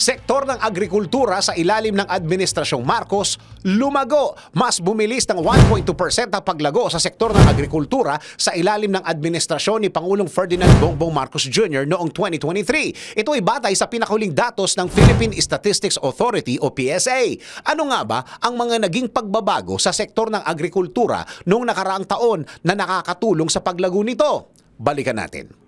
Sektor ng agrikultura sa ilalim ng Administrasyong Marcos lumago. Mas bumilis ng 1.2% ang paglago sa sektor ng agrikultura sa ilalim ng administrasyon ni Pangulong Ferdinand Bongbong Marcos Jr. noong 2023. Ito ay batay sa pinakahuling datos ng Philippine Statistics Authority o PSA. Ano nga ba ang mga naging pagbabago sa sektor ng agrikultura noong nakaraang taon na nakakatulong sa paglago nito? Balikan natin.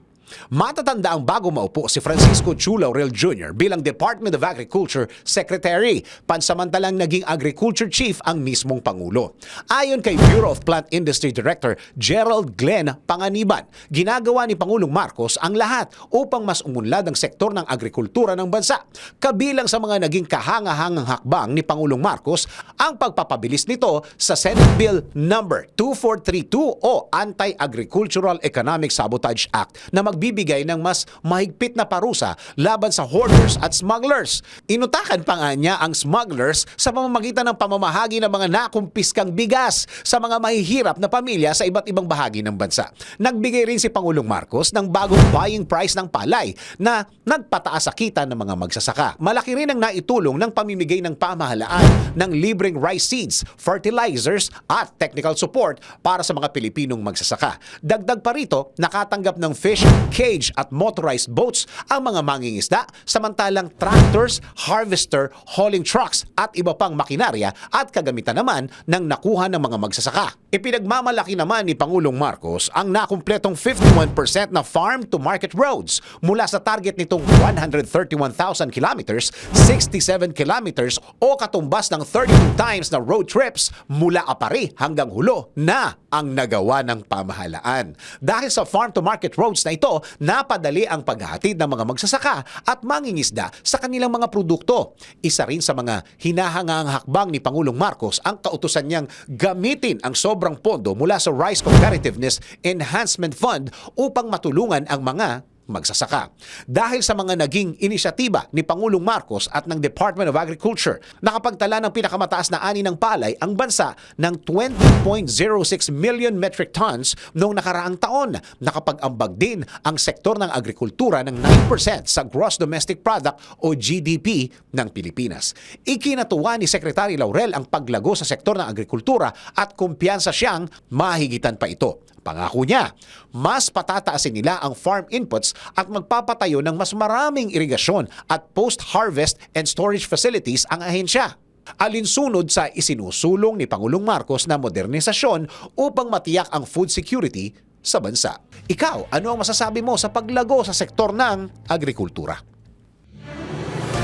Matatanda ang bago maupo si Francisco Chu Laurel Jr. bilang Department of Agriculture Secretary. Pansamantalang naging Agriculture Chief ang mismong Pangulo. Ayon kay Bureau of Plant Industry Director Gerald Glenn Panganiban, ginagawa ni Pangulong Marcos ang lahat upang mas umunlad ang sektor ng agrikultura ng bansa. Kabilang sa mga naging kahangahangang hakbang ni Pangulong Marcos ang pagpapabilis nito sa Senate Bill number 2432 o Anti-Agricultural Economic Sabotage Act na magbibigay ng mas mahigpit na parusa laban sa hoarders at smugglers. Inutakan pa nga niya ang smugglers sa pamamagitan ng pamamahagi ng mga nakumpiskang bigas sa mga mahihirap na pamilya sa iba't ibang bahagi ng bansa. Nagbigay rin si Pangulong Marcos ng bagong buying price ng palay na nagpataas sa kita ng mga magsasaka. Malaki rin ang naitulong ng pamimigay ng pamahalaan ng libreng rice seeds, fertilizers at technical support para sa mga Pilipinong magsasaka. Dagdag pa rito, nakatanggap ng fish, cage at motorized boats ang mga mangingisda samantalang tractors, harvester, hauling trucks at iba pang makinarya at kagamitan naman ng nakuha ng mga magsasaka. Ipinagmamalaki naman ni Pangulong Marcos ang nakumpletong 51% na farm to market roads mula sa target nitong 131,000 kilometers, 67 kilometers o katumbas ng 32 times na road trips mula Apari hanggang Hulo na ang nagawa ng pamahalaan. Dahil sa farm to market roads na ito, napadali ang paghatid ng mga magsasaka at mangingisda sa kanilang mga produkto. Isa rin sa mga hinahangang hakbang ni Pangulong Marcos ang kautusan niyang gamitin ang sobrang pondo mula sa Rice Competitiveness Enhancement Fund upang matulungan ang mga magsasaka. Dahil sa mga naging inisyatiba ni Pangulong Marcos at ng Department of Agriculture, nakapagtala ng pinakamataas na ani ng palay ang bansa ng 20.06 million metric tons noong nakaraang taon. Nakapag-ambag din ang sektor ng agrikultura ng 9% sa gross domestic product o GDP ng Pilipinas. Ikinatuwa ni Secretary Laurel ang paglago sa sektor ng agrikultura at kumpiyansa siyang mahigitan pa ito. Pangako niya, mas patataasin nila ang farm inputs at magpapatayo ng mas maraming irigasyon at post-harvest and storage facilities ang ahensya. Alinsunod sa isinusulong ni Pangulong Marcos na modernisasyon upang matiyak ang food security sa bansa. Ikaw, ano ang masasabi mo sa paglago sa sektor ng agrikultura?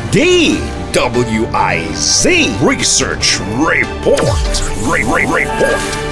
DWIZ Research Report. Re- Re- Report.